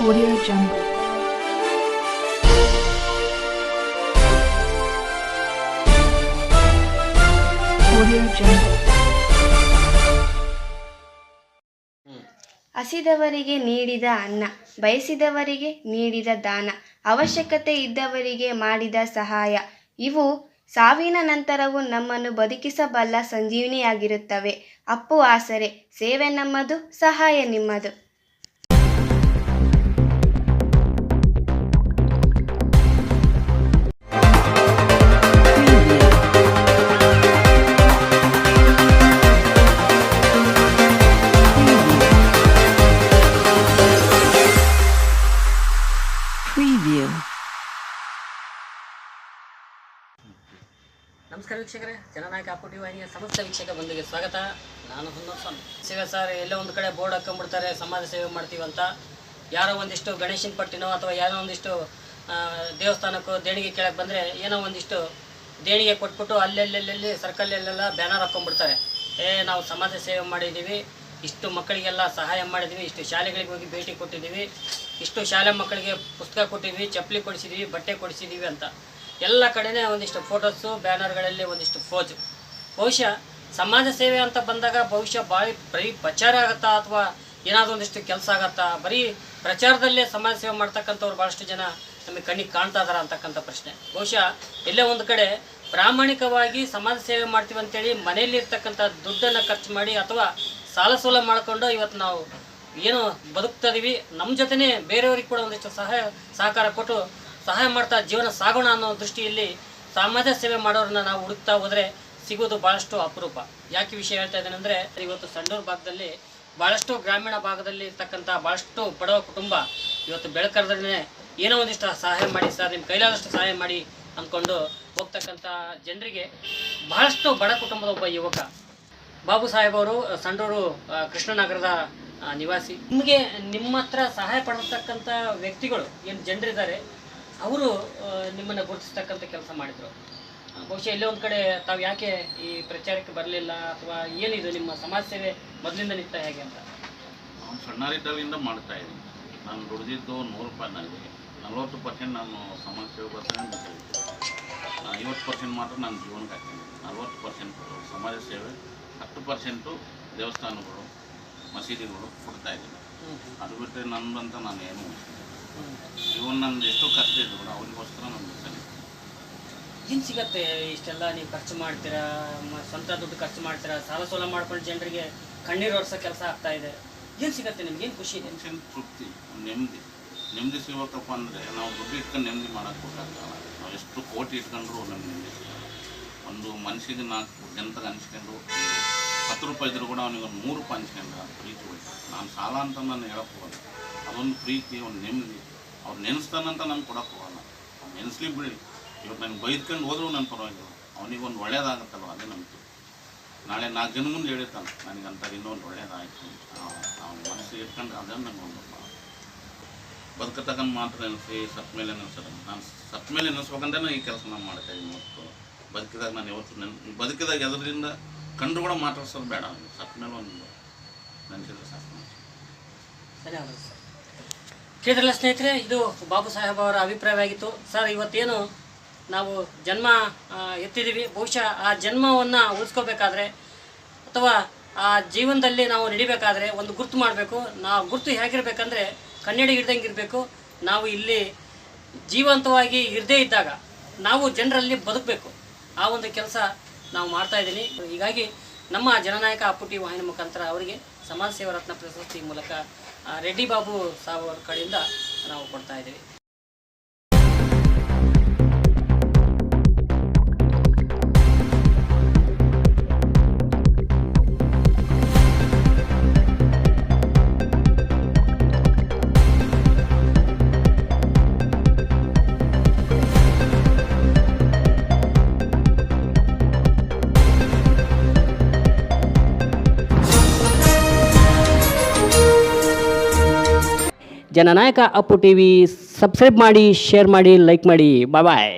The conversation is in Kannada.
Audio Jungle. ಹಸಿದವರಿಗೆ ನೀಡಿದ ಅನ್ನ, ಬಯಸಿದವರಿಗೆ ನೀಡಿದ ದಾನ, ಅವಶ್ಯಕತೆ ಇದ್ದವರಿಗೆ ಮಾಡಿದ ಸಹಾಯ. ಇವು ಸಾವಿನ ನಂತರವೂ ನಮ್ಮನ್ನು ಬದುಕಿಸಬಲ್ಲ ಸಂಜೀವಿನಿಯಾಗಿರುತ್ತವೆ. ಅಪ್ಪು ಆಸರೆ, ಸೇವೆ ನಮ್ಮದು, ಸಹಾಯ ನಿಮ್ಮದು. Preview. ನಮಸ್ಕಾರ ವೀಕ್ಷಕರೇ, ಜನನಾಯಕ ಅಪ್ಪುಟಿ ವಾಹಿನಿಯ ಸಮಸ್ತ ವೀಕ್ಷಕ ಬಂದಿಗೆ ಸ್ವಾಗತ. ನಾನು ಸ್ವಾಮಿ ಶಿವ ಸರ್, ಎಲ್ಲೋ ಒಂದು ಕಡೆ ಬೋರ್ಡ್ ಹಾಕೊಂಡ್ಬಿಡ್ತಾರೆ ಸಮಾಜ ಸೇವೆ ಮಾಡ್ತೀವಂತ ಯಾರೋ ಒಂದಿಷ್ಟು ಗಣೇಶನ ಪಟ್ಟಿನೋ ಅಥವಾ ಯಾರೋ ಒಂದಿಷ್ಟು ದೇವಸ್ಥಾನಕ್ಕೂ ದೇವಸ್ಥಾನಕ್ಕೋ ದೇಣಿಗೆ ಕೇಳಕ್ಕೆ ಬಂದರೆ ಏನೋ ಒಂದಿಷ್ಟು ದೇಣಿಗೆ ಕೊಟ್ಬಿಟ್ಟು ಅಲ್ಲೆಲ್ಲೆಲ್ಲಿ ಸರ್ಕಲ್ಲಲ್ಲೆಲ್ಲ ಬ್ಯಾನರ್ ಹಾಕೊಂಡ್ಬಿಡ್ತಾರೆ ಏ, ನಾವು ಸಮಾಜ ಸೇವೆ ಮಾಡಿದ್ದೀವಿ. ಇಷ್ಟು ಮಕ್ಕಳಿಗೆಲ್ಲ ಸಹಾಯ ಮಾಡಿದ್ದೀವಿ ಇಷ್ಟು ಶಾಲೆಗಳಿಗೆ ಹೋಗಿ ಭೇಟಿ ಕೊಟ್ಟಿದ್ದೀವಿ, ಇಷ್ಟು ಶಾಲೆ ಮಕ್ಕಳಿಗೆ ಪುಸ್ತಕ ಕೊಟ್ಟಿದ್ವಿ ಚಪ್ಪಲಿ ಕೊಡಿಸಿದ್ದೀವಿ, ಬಟ್ಟೆ ಕೊಡಿಸಿದ್ದೀವಿ ಅಂತ. ಎಲ್ಲ ಕಡೆನೇ ಒಂದಿಷ್ಟು ಫೋಟೋಸು ಬ್ಯಾನರ್ಗಳಲ್ಲಿ ಒಂದಿಷ್ಟು ಫೋಜು ಬಹುಶಃ ಸಮಾಜ ಸೇವೆ ಅಂತ ಬಂದಾಗ ಬಹುಶಃ ಭಾರಿ ಬರೀ ಪ್ರಚಾರ ಆಗುತ್ತಾ ಅಥವಾ ಏನಾದರೂ ಒಂದಿಷ್ಟು ಕೆಲಸ ಆಗತ್ತಾ? ಬರೀ ಪ್ರಚಾರದಲ್ಲೇ ಸಮಾಜ ಸೇವೆ ಮಾಡ್ತಕ್ಕಂಥವ್ರು ಭಾಳಷ್ಟು ಜನ ನಮಗೆ ಕಣ್ಣಿಗೆ ಕಾಣ್ತಾ ಇದಾರ ಅಂತಕ್ಕಂಥ ಪ್ರಶ್ನೆ. ಬಹುಶಃ ಎಲ್ಲೇ ಒಂದು ಕಡೆ ಪ್ರಾಮಾಣಿಕವಾಗಿ ಸಮಾಜ ಸೇವೆ ಮಾಡ್ತೀವಿ ಅಂತೇಳಿ ಮನೆಯಲ್ಲಿ ಇರ್ತಕ್ಕಂಥ ದುಡ್ಡನ್ನು ಖರ್ಚು ಮಾಡಿ ಅಥವಾ ಸಾಲ ಸೂಲ ಮಾಡಿಕೊಂಡು ಇವತ್ತು ನಾವು ಏನು ಬದುಕ್ತಾ ಇದೀವಿ. ನಮ್ಮ ಜೊತೆನೇ ಬೇರೆಯವ್ರಿಗೆ ಕೂಡ ಒಂದಿಷ್ಟು ಸಹಾಯ, ಸಹಕಾರ ಕೊಟ್ಟು ಸಹಾಯ ಮಾಡ್ತಾ ಜೀವನ ಸಾಗೋಣ ಅನ್ನೋ ದೃಷ್ಟಿಯಲ್ಲಿ ಸಮಾಜ ಸೇವೆ ಮಾಡೋರನ್ನ ನಾವು ಹುಡುಕ್ತಾ ಹೋದರೆ ಸಿಗೋದು ಭಾಳಷ್ಟು ಅಪರೂಪ. ಯಾಕೆ ವಿಷಯ ಹೇಳ್ತಾ ಇದ್ದೇನೆ ಅಂದರೆ, ಇವತ್ತು ಸಂಡೂರು ಭಾಗದಲ್ಲಿ ಭಾಳಷ್ಟು ಗ್ರಾಮೀಣ ಭಾಗದಲ್ಲಿ ಇರ್ತಕ್ಕಂಥ ಭಾಳಷ್ಟು ಬಡವ ಕುಟುಂಬ ಇವತ್ತು ಬೆಳಕರದೇ ಏನೋ ಒಂದಿಷ್ಟು ಸಹಾಯ ಮಾಡಿ ಸರ್ ನಿಮ್ಮ ಕೈಲಾದಷ್ಟು ಸಹಾಯ ಮಾಡಿ ಅಂದ್ಕೊಂಡು ಹೋಗ್ತಕ್ಕಂಥ ಜನರಿಗೆ ಬಹಳಷ್ಟು ಬಡ ಕುಟುಂಬದ ಒಬ್ಬ ಯುವಕ ಬಾಬು ಸಾಹೇಬ್ ಅವರು ಸಂಡೂರು ಕೃಷ್ಣನಗರದ ನಿವಾಸಿ. ನಿಮಗೆ ನಿಮ್ಮ ಹತ್ರ ಸಹಾಯ ಪಡತಕ್ಕಂಥ ವ್ಯಕ್ತಿಗಳು ಏನು ಜನರಿದ್ದಾರೆ ಅವರು ನಿಮ್ಮನ್ನು ಗುರುತಿಸ್ತಕ್ಕಂಥ ಕೆಲಸ ಮಾಡಿದರು. ಬಹುಶಃ ಎಲ್ಲೋ ಒಂದು ಕಡೆ ತಾವು ಯಾಕೆ ಈ ಪ್ರಚಾರಕ್ಕೆ ಬರಲಿಲ್ಲ ಅಥವಾ ಏನಿದು ನಿಮ್ಮ ಸಮಾಜ ಸೇವೆ ಮೊದಲಿಂದ ನಿಂತ ಹೇಗೆ ಅಂತ? ನಾನು ಸಣ್ಣರಿದ್ದಾಗಿಂದ ಮಾಡ್ತಾ ಇದ್ದೀನಿ. ನಾನು ದುಡಿದಿದ್ದು ನೂರು ರೂಪಾಯಿ ನನಗೆ ನಲ್ವತ್ತು ಪರ್ಸೆಂಟ್ ನಾನು ಸಮಾಜ ಸೇವೆ ಬರ್ತಾನೆ ಐವತ್ತು ಪರ್ಸೆಂಟ್ ಮಾತ್ರ ನಾನು ಜೀವನಕ್ಕೆ ಹಾಕ್ತೀನಿ. ನಲ್ವತ್ತು ಪರ್ಸೆಂಟ್ ಸಮಾಜ ಸೇವೆ ಹತ್ತು ಪರ್ಸೆಂಟು ದೇವಸ್ಥಾನಗಳು ಮಸೀದಿಗಳು ಕೊಡ್ತಾ ಇದ್ದೀನಿ. ಅದು ಬಿಟ್ಟರೆ ನನ್ನದಂತ ನಾನು ಏನು ಇವನ್ ನಂದು ಎಷ್ಟು ಕಷ್ಟ ಇದ್ದು ಕೂಡ ಅವನಿಗೋಸ್ಕರ ನಾನು ಏನು ಸಿಗತ್ತೆ ಇಷ್ಟೆಲ್ಲ ನೀವು ಖರ್ಚು ಮಾಡ್ತೀರಾ? ಸ್ವಂತ ದುಡ್ಡು ಖರ್ಚು ಮಾಡ್ತೀರಾ? ಸಾಲ ಸೋಲ ಮಾಡ್ಕೊಂಡು ಜನರಿಗೆ ಕಣ್ಣೀರು ಒರೆಸೋ ಕೆಲಸ ಆಗ್ತಾ ಇದೆ. ಏನು ಸಿಗತ್ತೆ ನಿಮ್ಗೆ? ಏನು ಖುಷಿ ಇದೆ? ತೃಪ್ತಿ ನೆಮ್ಮದಿ. ನೆಮ್ಮದಿ ಸಿಗಬೇಕಪ್ಪ ಅಂದರೆ ನಾವು ದುಡ್ಡು ಇಟ್ಕೊಂಡು ನೆಮ್ಮದಿ ಮಾಡೋಕ್ಕೆ ಗೊತ್ತಾಗಲ್ಲ ನಾವು ಎಷ್ಟು ಕೋಟಿ ಇಟ್ಕೊಂಡ್ರು ನಮ್ಗೆ ನೆಮ್ಮದಿ ಸಿಗಲ್ಲ. ಒಂದು ಮನುಷ್ಯಗೆ ನಾಲ್ಕು ಜನತೆಗೆ ಹಂಚ್ಕೊಂಡು ಹತ್ತು ರೂಪಾಯಿ ಇದ್ರೂ ಕೂಡ ಅವನಿಗೆ ಒಂದು ನೂರು ರೂಪಾಯಿ ಹಂಚ್ಕೊಂಡು ಪ್ರೀತಿ ನಾನು ಸಾಲ ಅಂತ ನಾನು ಹೇಳಕ್ಕೆ ಹೋಗಲ್ಲ. ಅದೊಂದು ಪ್ರೀತಿ, ಒಂದು ನೆಮ್ಮದಿ. ಅವ್ರು ನೆನೆಸ್ತಾನಂತ ನಾನು ಕೊಡಕ್ಕೆ ಹೋಗಲ್ಲ. ಅವ್ನು ನೆನೆಸ್ಲಿ ಬಿಡಿ. ಇವತ್ತು ನನಗೆ ಬೈದ್ಕೊಂಡು ಹೋದ್ರೂ ನನ್ನ ಪರವಾಗಿಲ್ಲ. ಅವನಿಗೆ ಒಂದು ಒಳ್ಳೇದಾಗತ್ತಲ್ಲ ಅದೇ ನಂಬಿಕೆ. ನಾಳೆ ನಾಲ್ಕು ಜನ ಮುಂದೆ ಹೇಳಿರ್ತಾನೆ ನನಗೆ ಅಂತ ಇನ್ನೊಂದು ಒಳ್ಳೇದಾಯಿತು. ಅವ್ನ ಮನಸ್ಸಿಗೆ ಇಟ್ಕೊಂಡು ಅದನ್ನು ನಂಗೆ ಒಂದು ಬದುಕತಕ್ಕಂಥ ಮಾತ್ರ ನೆನೆಸಿ, ಸತ್ ಮೇಲೆ ನೆನೆಸೋದು ನಾನು ಸತ್ ಮೇಲೆ ನೆನೆಸ್ಬೇಕಂದ್ರೆ ಈ ಕೆಲಸ ನಾನು ಮಾಡ್ತಾ ಇದ್ದೀನಿ ಮತ್ತು ಬದುಕಿದಾಗ ನಾನು ಯಾವತ್ತು ನನ್ನ ಬದುಕಿದಾಗ ಎದರಿಂದ ಕಂಡು ಕೂಡ ಮಾತಾಡ್ಸೋದು ಬೇಡ ಮೇಲೆ ಒಂದು ನೆನೆಸಿದ್ರೆ ಸಾಕು. ಸರ್ ಕೇಳಿದ್ರಲ್ಲ ಸ್ನೇಹಿತರೆ, ಇದು ಬಾಬು ಸಾಹೇಬ್ ಅವರ ಅಭಿಪ್ರಾಯವಾಗಿತ್ತು. ಸರ್, ಇವತ್ತೇನು ನಾವು ಜನ್ಮ ಎತ್ತಿದ್ದೀವಿ. ಬಹುಶಃ ಆ ಜನ್ಮವನ್ನು ಉಳಿಸ್ಕೋಬೇಕಾದ್ರೆ ಅಥವಾ ಆ ಜೀವನದಲ್ಲಿ ನಾವು ನಡಿಬೇಕಾದ್ರೆ ಒಂದು ಗುರ್ತು ಮಾಡಬೇಕು. ನಾವು ಗುರ್ತು ಹೇಗಿರಬೇಕಂದ್ರೆ ಕನ್ನಡಿ ಹಿಡ್ದಂಗೆ ಇರಬೇಕು. ನಾವು ಇಲ್ಲಿ ಜೀವಂತವಾಗಿ ಇರದೇ ಇದ್ದಾಗ ನಾವು ಜನರಲ್ಲಿ ಬದುಕಬೇಕು. ಆ ಒಂದು ಕೆಲಸ ನಾವು ಮಾಡ್ತಾ ಇದ್ದೀನಿ. ಹೀಗಾಗಿ ನಮ್ಮ ಜನನಾಯಕ ಅಪ್ಪುಟಿ ವಾಹಿನಿ ಮುಖಾಂತರ ಅವರಿಗೆ ಸಮಾಜ ಸೇವಾ ರತ್ನ ಪ್ರಶಸ್ತಿ ಮೂಲಕ ರೆಡ್ಡಿ ಬಾಬು ಸಾವು ಅವರ ಕಡೆಯಿಂದ ನಾವು ಕೊಡ್ತಾ ಇದ್ದೀವಿ. ಜನನಾಯಕ ಅಪ್ಪು ಟಿ ವಿ ಸಬ್ಸ್ಕ್ರೈಬ್ ಮಾಡಿ ಶೇರ್ ಮಾಡಿ ಲೈಕ್ ಮಾಡಿ ಬಾಯ್